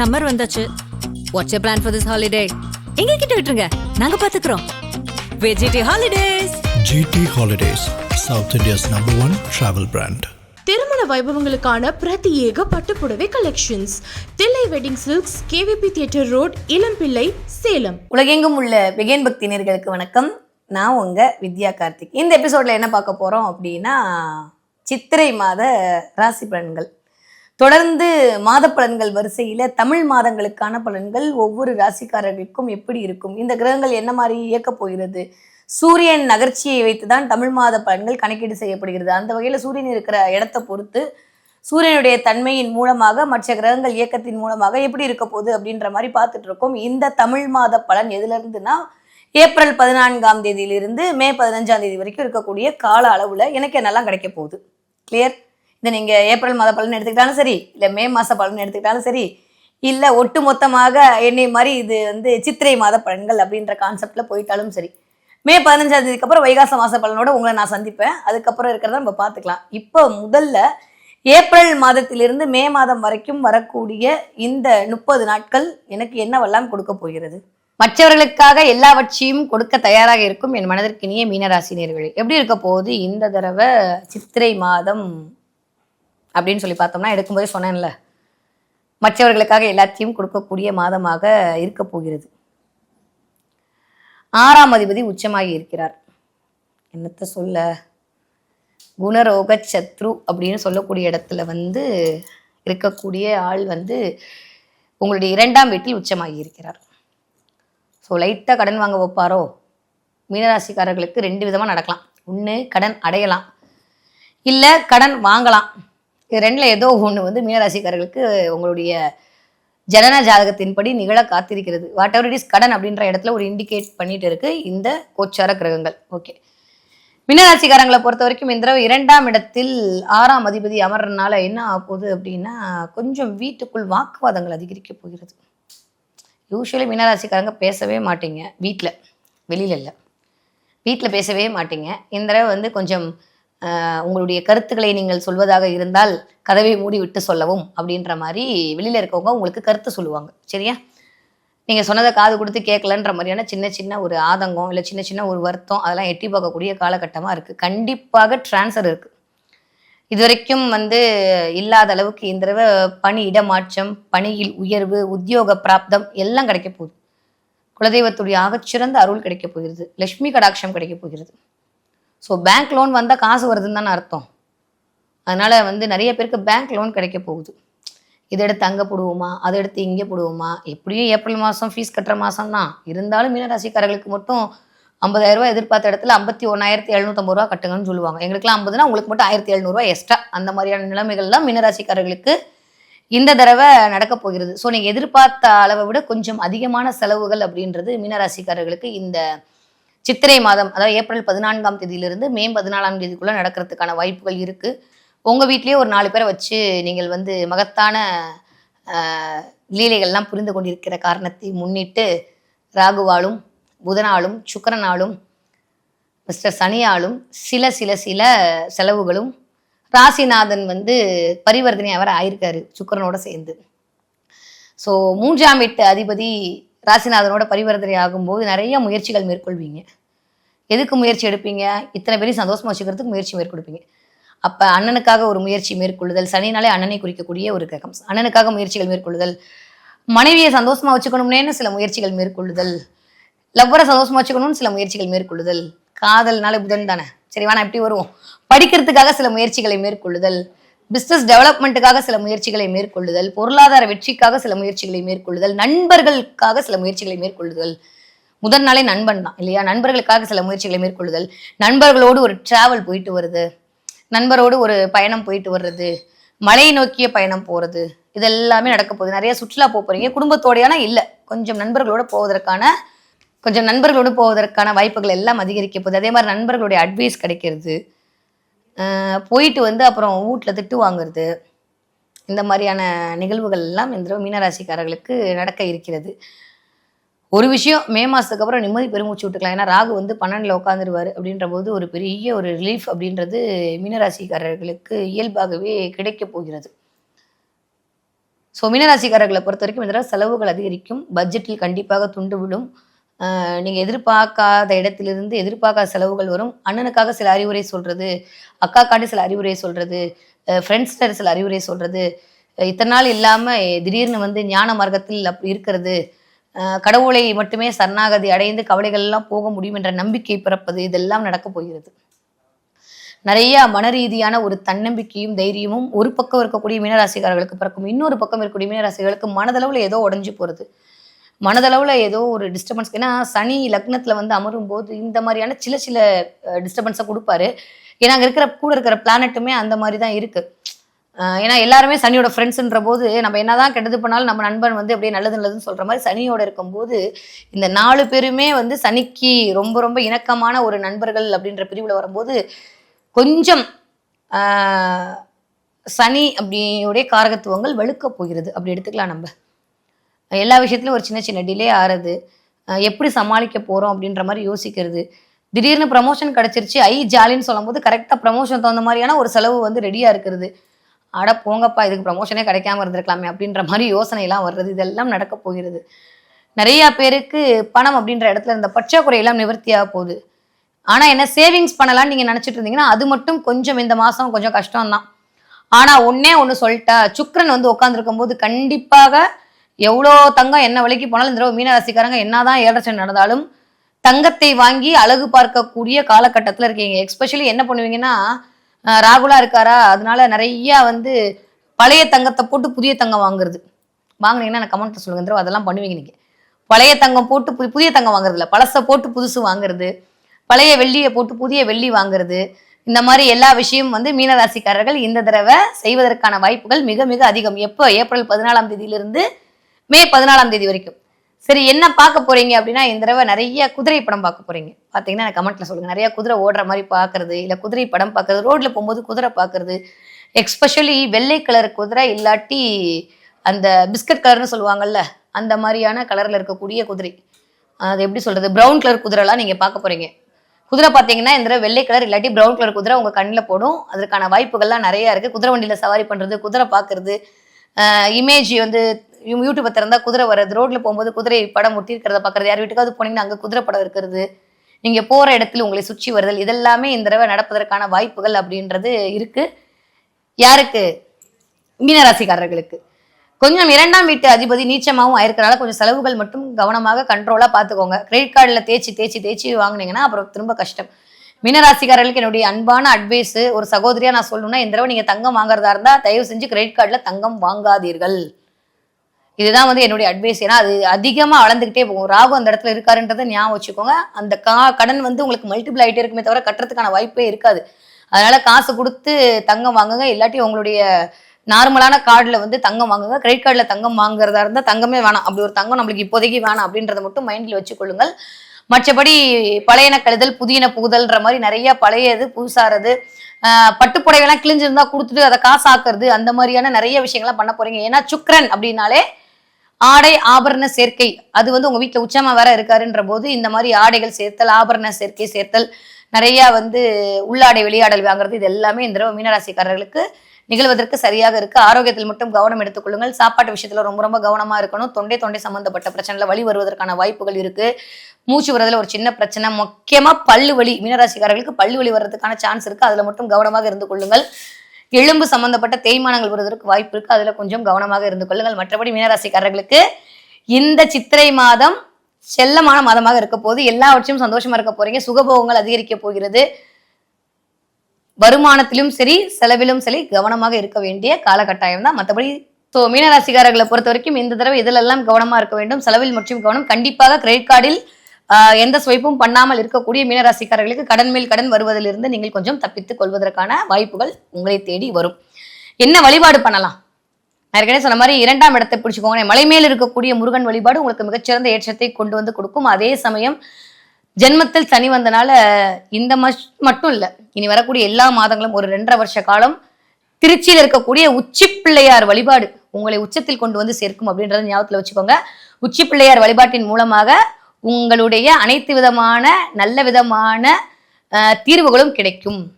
Summer வந்தாச்சு. What's you plan for this holiday எங்க கிட்ட விட்டுருங்க. நாங்க பாத்துக்கிறோம். வெஜிடி holidays GT Holidays, South India's number one travel brand. திருமண வைபவங்களுக்கான பிரத்யேக பட்டுப்புடவை collections Thillai wedding silks KVP theatre road Ilampillai Salem. உலகெங்கும் உள்ள பிகேன் பக்தினர்களுக்கு வணக்கம். நான் உங்க வித்யா கார்த்திக். இந்த எபிசோட்ல என்ன பார்க்க போறோம் அப்படின்னா சித்திரை மாத ராசி பலன்கள். தொடர்ந்து மாத பலன்கள் வரிசையில தமிழ் மாதங்களுக்கான பலன்கள் ஒவ்வொரு ராசிக்காரர்களுக்கும் எப்படி இருக்கும்? இந்த கிரகங்கள் என்ன மாதிரி இயக்கப் போகிறது? சூரியன் நகர்ச்சியை வைத்துதான் தமிழ் மாத பலன்கள் கணக்கீடு செய்யப்படுகிறது. அந்த வகையில சூரியன் இருக்கிற இடத்தை பொறுத்து சூரியனுடைய தன்மையின் மூலமாக மற்ற கிரகங்கள் இயக்கத்தின் மூலமாக எப்படி இருக்க போகுது அப்படின்ற மாதிரி பார்த்துட்டு இருக்கோம். இந்த தமிழ் மாத பலன் எதுல இருந்துன்னா ஏப்ரல் பதினான்காம் தேதியிலிருந்து மே பதினஞ்சாம் தேதி வரைக்கும் இருக்கக்கூடிய கால அளவுல எனக்கு என்னெல்லாம் கிடைக்க போகுது? கிளியர் இதை நீங்க ஏப்ரல் மாத பலன் எடுத்துக்கிட்டாலும் சரி இல்லை மே மாச பலன் எடுத்துக்கிட்டாலும் சரி இல்லை ஒட்டு மொத்தமாக என்னை மாதிரி இது வந்து சித்திரை மாத பலன்கள் அப்படின்ற கான்செப்ட்ல போயிட்டாலும் சரி மே பதினஞ்சாம் தேதிக்கு அப்புறம் வைகாச மாச பலனோட உங்களை நான் சந்திப்பேன். அதுக்கப்புறம் இருக்கிறத நம்ம பார்த்துக்கலாம். இப்போ முதல்ல ஏப்ரல் மாதத்திலிருந்து மே மாதம் வரைக்கும் வரக்கூடிய இந்த முப்பது நாட்கள் எனக்கு என்னவெல்லாம் கொடுக்க போகிறது? மற்றவர்களுக்காக எல்லாவற்றையும் கொடுக்க தயாராக இருக்கும் என் மனதிற்கினிய மீனராசி நேர்களே. எப்படி இருக்க போகுது? இந்த தடவை சித்திரை மாதம் அப்படின்னு சொல்லி பார்த்தோம்னா எடுக்கும்போதே சொன்னேன்ல. மற்றவர்களுக்காக எல்லாத்தையும் கொடுக்கக்கூடிய மாதமாக இருக்க போகிறது. ஆறாம் அதிபதி உச்சமாகி இருக்கிறார். என்னத்த சொல்ல? குணரோக சத்ரு அப்படின்னு சொல்லக்கூடிய இடத்துல வந்து இருக்கக்கூடிய ஆள் வந்து உங்களுடைய இரண்டாம் வீட்டில் உச்சமாகி இருக்கிறார். ஸோ லைட்டாக கடன் வாங்க வைப்பாரோ? மீனராசிக்காரர்களுக்கு ரெண்டு விதமாக நடக்கலாம். ஒன்று கடன் அடையலாம். இல்லை கடன் வாங்கலாம். இது ரெண்டில் ஏதோ ஒன்று வந்து மீனராசிக்காரர்களுக்கு உங்களுடைய ஜனன ஜாதகத்தின்படி நிகழ காத்திருக்கிறது. வாட் எவர் இட் இஸ் கடன் அப்படின்ற இடத்துல ஒரு இண்டிகேட் பண்ணிட்டு இருக்கு. இந்த கோச்சார கிரகங்கள். ஓகே மீனராசிக்காரங்களை பொறுத்த வரைக்கும் இந்த தடவை இரண்டாம் இடத்தில் ஆறாம் அதிபதி அமர்றதுனால என்ன ஆக போகுது அப்படின்னா கொஞ்சம் வீட்டுக்குள் வாக்குவாதங்கள் அதிகரிக்க போகிறது. யூஸ்வலி மீனராசிக்காரங்க பேசவே மாட்டீங்க. வீட்டில் வெளியில இல்லை. வீட்டில் பேசவே மாட்டீங்க. இந்த தடவை வந்து கொஞ்சம் உங்களுடைய கருத்துக்களை நீங்கள் சொல்வதாக இருந்தால் கதவை மூடி விட்டு சொல்லவும் அப்படின்ற மாதிரி வெளியில் இருக்கவங்க உங்களுக்கு கருத்து சொல்லுவாங்க. சரியா? நீங்கள் சொன்னதை காது கொடுத்து கேட்கலன்ற மாதிரியான சின்ன சின்ன ஒரு ஆதங்கம் இல்லை சின்ன சின்ன ஒரு வருத்தம் அதெல்லாம் எட்டி பார்க்கக்கூடிய காலகட்டமாக இருக்குது கண்டிப்பாக ட்ரான்ஸ்ஃபர் இருக்குது இதுவரைக்கும் வந்து இல்லாத அளவுக்கு இந்த தடவை பணி இடமாற்றம் பணியில் உயர்வு உத்தியோக பிராப்தம் எல்லாம் கிடைக்க போகுது. குலதெய்வத்துடைய ஆகச்சிறந்த அருள் கிடைக்க போகிறது. லட்சுமி கடாட்சம் கிடைக்க போகிறது. ஸோ பேங்க் லோன் வந்தால் காசு வருதுன்னு தானே அர்த்தம். அதனால் வந்து நிறைய பேருக்கு பேங்க் லோன் கிடைக்க போகுது. இதை எடுத்து அங்கே போடுவோமா? அதை எடுத்து இங்கே போடுவோமா? எப்படியும் ஏப்ரல் மாதம் ஃபீஸ் கட்டுற மாதம் தான் இருந்தாலும் மீனராசிக்காரர்களுக்கு மட்டும் 50000 எதிர்பார்த்த இடத்துல ஐம்பத்தி ஒன்றாயிரத்தி எழுநூத்தம்பது ரூபா கட்டுங்கன்னு சொல்லுவாங்க. எங்களுக்குலாம் ஐம்பதுனா உங்களுக்கு மட்டும் ஆயிரத்தி எழுநூறுவா எக்ஸ்ட்ரா அந்த மாதிரியான நிலைமைகள்லாம் மீனராசிக்காரர்களுக்கு இந்த தடவை நடக்க போகிறது. ஸோ நீங்கள் எதிர்பார்த்த அளவை விட கொஞ்சம் அதிகமான செலவுகள் அப்படின்றது மீனராசிக்காரர்களுக்கு இந்த சித்திரை மாதம் அதாவது ஏப்ரல் பதினான்காம் தேதியிலிருந்து மே பதினாலாம் தேதிக்குள்ள நடக்கிறதுக்கான வாய்ப்புகள் இருக்கு. உங்க வீட்லேயே ஒரு நாலு பேரை வச்சு நீங்கள் வந்து மகத்தான லீலைகள்லாம் புரிந்து கொண்டிருக்கிற காரணத்தை முன்னிட்டு ராகுவாலும் புதனாலும் சுக்கரனாலும் மிஸ்டர் சனியாலும் சில சில சில செலவுகளும் ராசிநாதன் வந்து பரிவர்த்தனை அவர் ஆயிருக்காரு சுக்கிரனோட சேர்ந்து. ஸோ மூன்றாம் வீட்டு அதிபதி ராசிநாதனோட பரிவர்த்தனை ஆகும்போது நிறைய முயற்சிகள் மேற்கொள்வீங்க. எதுக்கு முயற்சி எடுப்பீங்க? இத்தனை பேரையும் சந்தோஷமா வச்சுக்கிறதுக்கு முயற்சி மேற்கொடுப்பீங்க. அப்போ அண்ணனுக்காக ஒரு முயற்சி மேற்கொள்ளுதல் சனினாலே அண்ணனை குறிக்கக்கூடிய ஒரு கிரகம். அண்ணனுக்காக முயற்சிகள் மேற்கொள்ளுதல் மனைவியை சந்தோஷமா வச்சுக்கணும்னேன்னு சில முயற்சிகள் மேற்கொள்ளுதல் லவ்வரை சந்தோஷமா வச்சுக்கணும்னு சில முயற்சிகள் மேற்கொள்ளுதல் காதல்னால புதன் தானே? சரி வேணா எப்படி வருவோம். படிக்கிறதுக்காக சில முயற்சிகளை மேற்கொள்ளுதல் பிஸ்னஸ் டெவலப்மெண்ட்டுக்காக சில முயற்சிகளை மேற்கொள்ளுதல் பொருளாதார வெற்றிக்காக சில முயற்சிகளை மேற்கொள்ளுதல் நண்பர்களுக்காக சில முயற்சிகளை மேற்கொள்ளுதல் முதல் நாளே நண்பன் தான் இல்லையா? நண்பர்களுக்காக சில முயற்சிகளை மேற்கொள்ளுதல். நண்பர்களோடு ஒரு டிராவல் போயிட்டு வருது. நண்பரோடு ஒரு பயணம் போயிட்டு வர்றது. மலையை நோக்கிய பயணம் போறது. இதெல்லாமே நடக்க போகுது. நிறைய சுற்றுலா போக போறீங்க. குடும்பத்தோடையான இல்லை. கொஞ்சம் நண்பர்களோட போவதற்கான கொஞ்சம் நண்பர்களோடு போவதற்கான வாய்ப்புகள் எல்லாம் அதிகரிக்க போகுது. அதே மாதிரி நண்பர்களுடைய அட்வைஸ் கிடைக்கிறது. போயிட்டு வந்து அப்புறம் வீட்டில் திட்டு வாங்குறது. இந்த மாதிரியான நிகழ்வுகள் எல்லாம் இந்த மீனராசிக்காரர்களுக்கு நடக்க இருக்கிறது. ஒரு விஷயம் மே மாதத்துக்கு அப்புறம் நிம்மதி பெருமூச்சு விட்டுக்கலாம். ஏன்னா ராகு வந்து பன்னெண்டில் உட்காந்துருவார் அப்படின்ற போது ஒரு பெரிய ஒரு ரிலீஃப் அப்படின்றது மீனராசிக்காரர்களுக்கு இயல்பாகவே கிடைக்க போகிறது. ஸோ மீனராசிக்காரர்களை பொறுத்த வரைக்கும் இந்த செலவுகள் அதிகரிக்கும். பட்ஜெட்டில் கண்டிப்பாக துண்டு விடும் நீங்கள் எதிர்பார்க்காத இடத்திலிருந்து எதிர்பார்க்காத செலவுகள் வரும். அண்ணனுக்காக சில அறிவுரை சொல்கிறது அக்காக்காண்டி சில அறிவுரை சொல்கிறது ஃப்ரெண்ட்ஸ்டர் சில அறிவுரை சொல்கிறது இத்தனை நாள் இல்லாமல் திடீர்னு வந்து ஞான மார்க்கத்தில் அப்படி இருக்கிறது. கடவுளை மட்டுமே சரணாகதி அடைந்து கவலைகள் எல்லாம் போக முடியும் என்ற நம்பிக்கை பிறப்பது இதெல்லாம் நடக்க போகிறது. நிறைய மன ரீதியான ஒரு தன்னம்பிக்கையும் தைரியமும் ஒரு பக்கம் இருக்கக்கூடிய மீனராசிக்காரர்களுக்கு பிறக்கும். இன்னொரு பக்கம் இருக்கக்கூடிய மீனராசிகளுக்கு மனதளவுல ஏதோ உடஞ்சி போறது. மனதளவுல ஏதோ ஒரு டிஸ்டர்பன்ஸ் ஏன்னா சனி லக்னத்துல வந்து அமரும் போது இந்த மாதிரியான சில சில டிஸ்டர்பன்ஸை கொடுப்பாரு. ஏன்னா அங்க இருக்கிற கூட இருக்கிற பிளானட்டுமே அந்த மாதிரி தான் இருக்கு. ஏன்னா எல்லாருமே சனியோட ஃப்ரெண்ட்ஸ்ன்ற போது நம்ம என்னதான் கெட்டது பண்ணாலும் நம்ம நண்பன் வந்து அப்படியே நல்லது நல்லதுன்னு சொல்ற மாதிரி சனியோட இருக்கும்போது இந்த நாலு பேருமே வந்து சனிக்கு ரொம்ப ரொம்ப இணக்கமான ஒரு நண்பர்கள் அப்படின்ற பிரிவுல வரும்போது கொஞ்சம் சனி அப்படியுடைய காரகத்துவங்கள் வெளுக்க போகிறது. அப்படி எடுத்துக்கலாம் நம்ம. எல்லா விஷயத்துலையும் ஒரு சின்ன சின்ன டிலே ஆறுது எப்படி சமாளிக்க போகிறோம் அப்படின்ற மாதிரி யோசிக்கிறது. திடீர்னு ப்ரமோஷன் கிடச்சிருச்சு ஐ ஜாலின்னு சொல்லும்போது கரெக்டாக ப்ரமோஷன் தகுந்த மாதிரியான ஒரு செலவு வந்து ரெடியாக இருக்கிறது. அட போங்கப்பா இதுக்கு ப்ரமோஷனே கிடைக்காம இருந்திருக்கலாமே அப்படின்ற மாதிரி யோசனையெல்லாம் வர்றது இதெல்லாம் நடக்க போகிறது. நிறைய பேருக்கு பணம் அப்படின்ற இடத்துல இருந்த பற்றாக்குறையெல்லாம் நிவர்த்தியாக போகுது. ஆனால் என்ன சேவிங்ஸ் பண்ணலாம்னு நீங்கள் நினச்சிட்டு இருந்தீங்கன்னா அது மட்டும் கொஞ்சம் இந்த மாதம் கொஞ்சம் கஷ்டம்தான். ஆனால் ஒன்றே ஒன்று சொல்லிட்டா சுக்ரன் வந்து உட்காந்துருக்கும் போது கண்டிப்பாக எவ்வளோ தங்கம் என்ன விலைக்கு போனாலும் இந்த தடவை மீனராசிக்காரங்க என்னதான் ஏழரை நடந்தாலும் தங்கத்தை வாங்கி அழகு பார்க்கக்கூடிய காலகட்டத்தில் இருக்கீங்க. எஸ்பெஷலி என்ன பண்ணுவீங்கன்னா ராகுலா இருக்காரா? அதனால நிறைய வந்து பழைய தங்கத்தை போட்டு புதிய தங்கம் வாங்குறது. வாங்குனீங்கன்னா எனக்கு கமெண்ட்ல சொல்லுங்க. தடவை அதெல்லாம் பண்ணுவீங்க நீங்க. பழைய தங்கம் போட்டு புது புதிய தங்கம் வாங்குறது பழசை போட்டு புதுசு வாங்குறது. பழைய வெள்ளியை போட்டு புதிய வெள்ளி வாங்குறது. இந்த மாதிரி எல்லா விஷயம் வந்து மீனராசிக்காரர்கள் இந்த தடவை செய்வதற்கான வாய்ப்புகள் மிக மிக அதிகம். எப்போ? ஏப்ரல் பதினாலாம் தேதியிலிருந்து மே பதினாலாம் தேதி வரைக்கும். சரி என்ன பார்க்க போறீங்க அப்படின்னா இந்த தடவை நிறைய குதிரை படம் பார்க்க போறீங்க. பார்த்தீங்கன்னா எனக்கு கமெண்ட்ல சொல்லுங்க. நிறைய குதிரை ஓடுற மாதிரி பார்க்கறது இல்லை குதிரை படம் பார்க்கறது ரோட்ல போகும்போது குதிரை பார்க்கறது எக்ஸ்பெஷலி வெள்ளை கலர் குதிரை இல்லாட்டி அந்த பிஸ்கட் கலர்னு சொல்லுவாங்கல்ல அந்த மாதிரியான கலர்ல இருக்கக்கூடிய குதிரை. அது எப்படி சொல்றது? ப்ரௌன் கலர் குதிரைலாம் நீங்க பார்க்க போறீங்க. குதிரை பார்த்தீங்கன்னா இந்த வெள்ளை கலர் இல்லாட்டி பிரவுன் கலர் குதிரை உங்க கண்ணில் போடும். அதற்கான வாய்ப்புகள்லாம் நிறைய இருக்கு. குதிரை வண்டியில் சவாரி பண்றது குதிரை பார்க்கறது இமேஜ் வந்து யூடியூப்பை திறந்தா குதிரை வர்றது ரோட்ல போகும்போது குதிரை படம் ஒட்டி இருக்கிறத யார் வீட்டுக்காவது போனீங்கன்னா அங்க குதிரை படம் இருக்கிறது நீங்க போற இடத்துல உங்களை சுற்றி வருதல் இதெல்லாமே இந்த தடவை நடப்பதற்கான வாய்ப்புகள் அப்படின்றது இருக்கு. யாருக்கு? மீனராசிக்காரர்களுக்கு. கொஞ்சம் இரண்டாம் வீட்டு அதிபதி நீச்சமாகவும் ஆயிருக்கனால கொஞ்சம் செலவுகள் மட்டும் கவனமாக கண்ட்ரோலாக பார்த்துக்கோங்க. கிரெடிட் கார்டில் தேய்ச்சி தேய்ச்சி தேய்ச்சி வாங்கினீங்கன்னா அப்புறம் திரும்ப கஷ்டம். மீனராசிக்காரர்களுக்கு என்னுடைய அன்பான அட்வைஸ் ஒரு சகோதரியா நான் சொல்லணும்னா இந்த தடவை நீங்க தங்கம் வாங்குறதா இருந்தா தயவு செஞ்சு கிரெடிட் கார்டில் தங்கம் வாங்காதீர்கள். இதுதான் வந்து என்னுடைய அட்வைஸ் ஏன்னா அது அதிகமாக வளர்ந்துக்கிட்டே போகும். ராகு அந்த இடத்துல இருக்காருன்றதை ஞாபகம் வச்சுக்கோங்க. அந்த கா கடன் வந்து உங்களுக்கு மல்டிபிள் ஆகிட்டே இருக்குமே தவிர கட்டுறதுக்கான வாய்ப்பே இருக்காது. அதனால காசு கொடுத்து தங்கம் வாங்குங்க. இல்லாட்டி உங்களுடைய நார்மலான கார்டில் வந்து தங்கம் வாங்குங்க. கிரெடிட் கார்டில் தங்கம் வாங்குறதா இருந்தால் தங்கமே வேணாம். அப்படி ஒரு தங்கம் நம்மளுக்கு இப்போதைக்கு வேணாம் அப்படின்றத மட்டும் மைண்டில் வச்சுக்கொள்ளுங்கள். மற்றபடி பழையன கழுதல் புதியன புகுதல்ன்ற மாதிரி நிறைய பழையது புதுசாகிறது பட்டுப்புடவைலாம் கிழிஞ்சிருந்தா கொடுத்துட்டு அதை காசாக்குறது அந்த மாதிரியான நிறைய விஷயங்கள்லாம் பண்ண போறீங்க. ஏன்னா சுக்ரன் அப்படின்னாலே ஆடை ஆபரண சேர்க்கை. அது வந்து உங்க வீட்டுல உச்சமா வேற இருக்காருன்ற போது இந்த மாதிரி ஆடைகள் சேர்த்தல் ஆபரண சேர்க்கை சேர்த்தல் நிறைய வந்து உள்ளாடை வெளியாடல் வாங்குறது இது எல்லாமே இந்த தடவை மீனராசிக்காரர்களுக்கு நிகழ்வதற்கு சரியாக இருக்கு. ஆரோக்கியத்தில் மட்டும் கவனம் எடுத்துக்கொள்ளுங்கள் சாப்பாட்டு விஷயத்துல ரொம்ப ரொம்ப கவனமா இருக்கணும். தொண்டை தொண்டை சம்பந்தப்பட்ட பிரச்சனைல வழி வருவதற்கான வாய்ப்புகள் இருக்கு. மூச்சு வரதுல ஒரு சின்ன பிரச்சனை. முக்கியமா பல்லு வலி மீனராசிக்காரர்களுக்கு பல்லு வலி வர்றதுக்கான சான்ஸ் இருக்கு. அதுல மட்டும் கவனமாக இருந்து கொள்ளுங்கள். எலும்பு சம்பந்தப்பட்ட தேய்மானங்கள் வருவதற்கு வாய்ப்பு இருக்கு. அதுல கொஞ்சம் கவனமாக இருந்து கொள்ளுங்கள். மற்றபடி மீனராசிக்காரர்களுக்கு இந்த சித்திரை மாதம் செல்லமான மாதமாக இருக்க போது எல்லாவற்றையும் சந்தோஷமா இருக்க போறீங்க. சுகபோகங்கள் அதிகரிக்க போகிறது. வருமானத்திலும் சரி செலவிலும் சரி கவனமாக இருக்க வேண்டிய காலகட்டாயம் தான். மற்றபடி ஸோ மீனராசிக்காரர்களை பொறுத்த வரைக்கும் இந்த தடவை இதிலெல்லாம் கவனமா இருக்க வேண்டும் செலவில் மற்றும் கவனம் கண்டிப்பாக கிரெடிட் கார்டில் எந்த ஸ்வைப்பும் பண்ணாமல் இருக்கக்கூடிய மீனராசிக்காரர்களுக்கு கடன் மேல் கடன் வருவதிலிருந்து நீங்கள் கொஞ்சம் தப்பித்துக் கொள்வதற்கான வாய்ப்புகள் உங்களை தேடி வரும். என்ன வழிபாடு பண்ணலாம்? நான் ஏற்கனவே சொன்ன மாதிரி இரண்டாம் இடத்தை பிடிச்சிக்கோங்க. மலை மேல் இருக்கக்கூடிய முருகன் வழிபாடு உங்களுக்கு மிகச்சிறந்த ஏற்றத்தை கொண்டு வந்து கொடுக்கும். அதே சமயம் ஜென்மத்தில் சனி வந்தனால இந்த மஷ் மட்டும் இல்லை இனி வரக்கூடிய எல்லா மாதங்களும் ஒரு ரெண்டரை வருஷ காலம் திருச்சியில் இருக்கக்கூடிய உச்சி பிள்ளையார் வழிபாடு உங்களை உச்சத்தில் கொண்டு வந்து சேர்க்கும் அப்படின்றத ஞாபகத்தில் வச்சுக்கோங்க. உச்சி பிள்ளையார் வழிபாட்டின் மூலமாக உங்களுடைய அனைத்து விதமான நல்ல விதமான தீர்வுகளும் கிடைக்கும்.